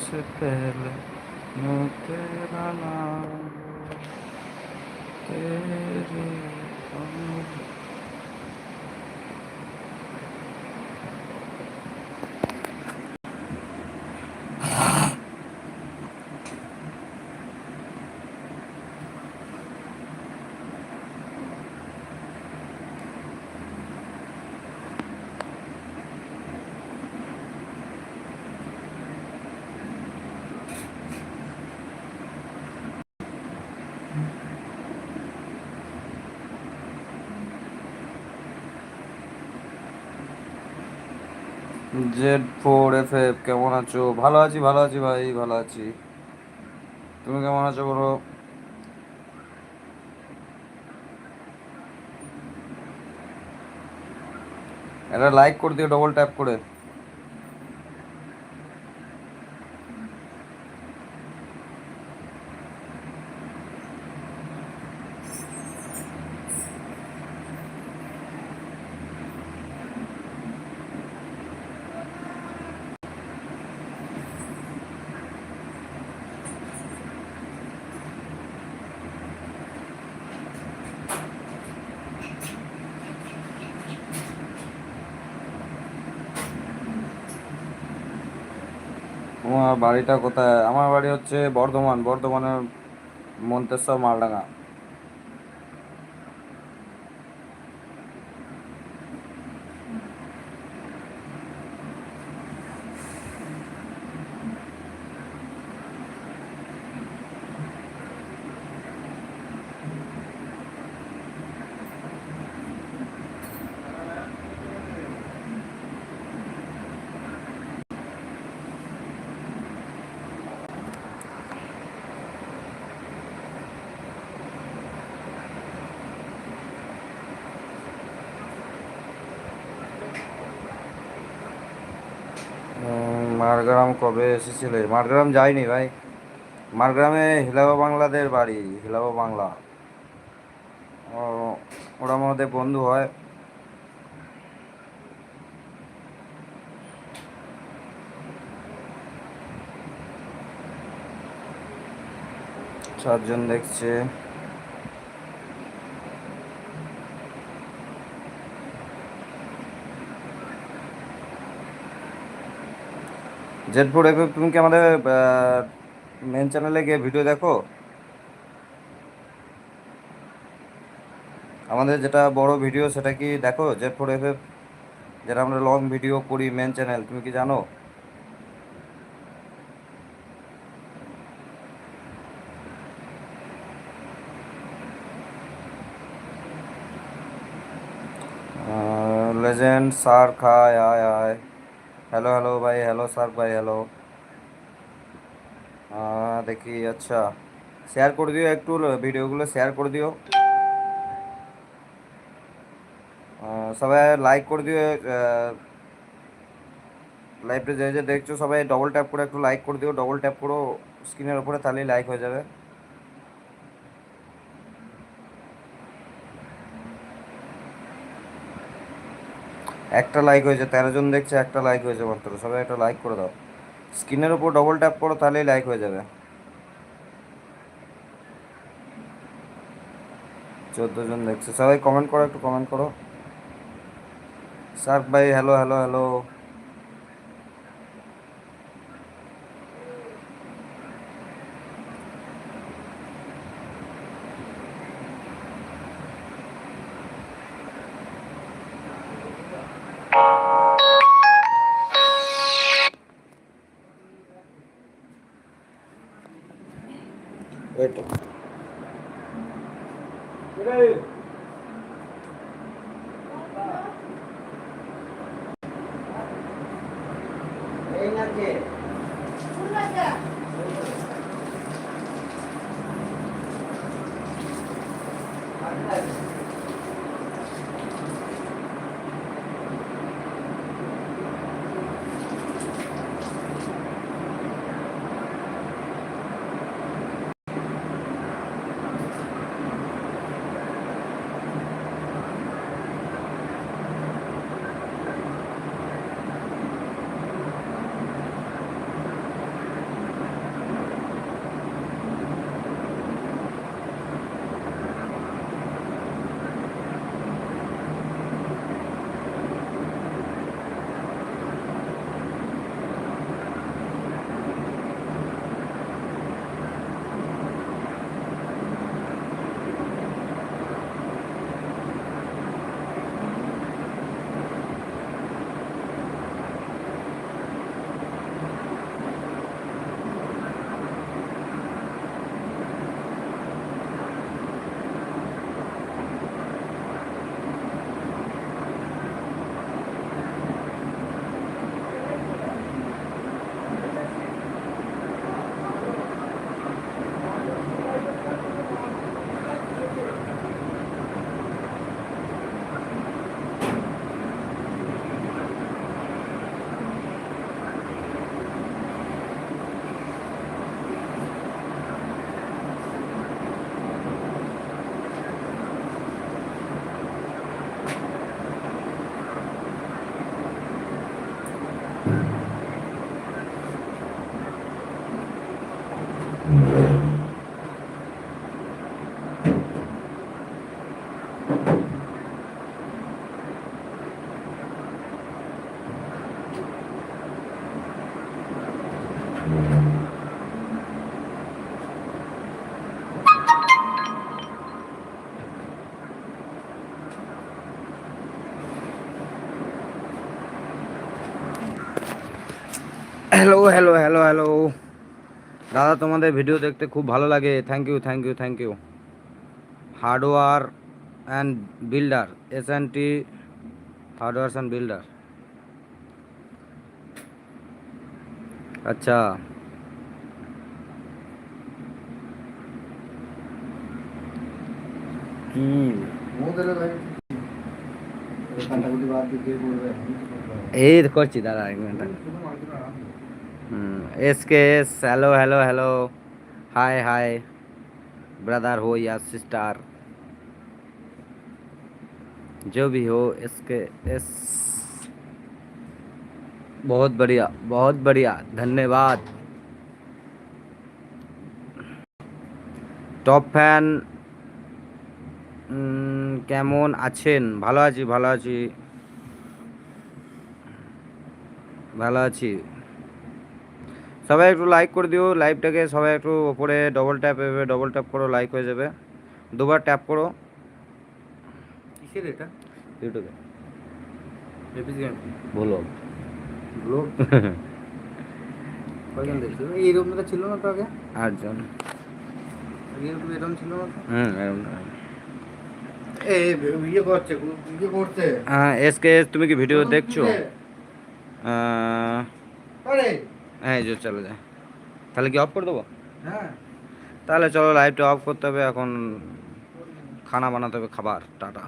से पहले मैं तेरा नाम तेरी জেড ফোর এফ এফ, কেমন আছো? ভালো আছি ভালো আছি ভাই, ভালো আছি। তুমি কেমন আছো বলো? একটা লাইক করে দিও ডবল ট্যাপ করে। তোমার বাড়িটা কোথায়? আমার বাড়ি হচ্ছে বর্ধমান বর্ধমানের মন্তেশ্বর মালডাঙ্গা। মারগ্রাম কবে এসেছিলে? মারগ্রাম যাইনি ভাই। মারগ্রামে হিলাবা বাংলাদের বাড়ি, হিলাবা বাংলা। ওরা আমাদের বন্ধু হয়। চারজন দেখছে। জেটফুড এফ তুমি কি আমাদের মেন চ্যানেলে গিয়ে ভিডিও দেখো? আমাদের যেটা বড় ভিডিও সেটা কি দেখো? জেটফুড এফ এফ যেটা আমরা লং ভিডিও করি মেন চ্যানেল তুমি কি জানো? লেজেন্ড সার খায়, আয় আয়। হ্যালো হ্যালো ভাই হ্যালো সার ভাই হ্যালো দেখি আচ্ছা শেয়ার করে দিও একটু ভিডিওগুলো শেয়ার করে দিও সবাই লাইক করে দিও লাইভটা যে যে দেখছ সবাই ডবল ট্যাপ করে একটু লাইক করে দিও ডবল ট্যাপ করো স্ক্রিনের ওপরে তাহলেই লাইক হয়ে যাবে একটা লাইক হয়েছে, তেরো জন দেখছে, একটা লাইক হয়েছে মাত্র। সবাই একটা লাইক করে দাও। স্ক্রিনের উপর ডবল ট্যাপ করো, তাহলেই লাইক হয়ে যাবে। চোদ্দ জন দেখছে। সবাই কমেন্ট করো, একটু কমেন্ট করো। সার্ক ভাই hello hello hello Engañé. Hello hello hello hello দাদা তোমাদের ভিডিও দেখতে খুব ভালো লাগে thank you thank you thank you hardware and builder S N T hardwares and builder আচ্ছা কি এই তো করছি দাদা এক minute S K S hello hello hello hi hi brother हो या सिस्टर जो भी हो एस के एस बहुत बढ़िया बहुत बढ़िया धन्यवाद টপ ফ্যান কেমন আছেন ভালো আছি ভালো আছি ভালো আছি সবাই একটু লাইক করে দিও লাইভটাকে সবাই একটু ওপরে ডবল ট্যাপ এভাবে ডবল ট্যাপ করো লাইক হয়ে যাবে। দুবার ট্যাপ করো। কিসের এটা? ইউটিউবে। বলো। কয়জন দেখছ এইরকম এটা ছিল না তো আগে। আটজন। ইউটিউব এরকম ছিল না হুম এরকম। না। এ ইয়ে করছে ইয়ে হ্যাঁ এস কে এস তুমি কি ভিডিও দেখছ? আরে! হ্যাঁ এই যে চলে যায়। তাহলে কি অফ করে দেবো? হ্যাঁ। তাহলে চলো লাইভটা অফ করতে হবে এখন খানা বানাতে হবে খাবার টাটা।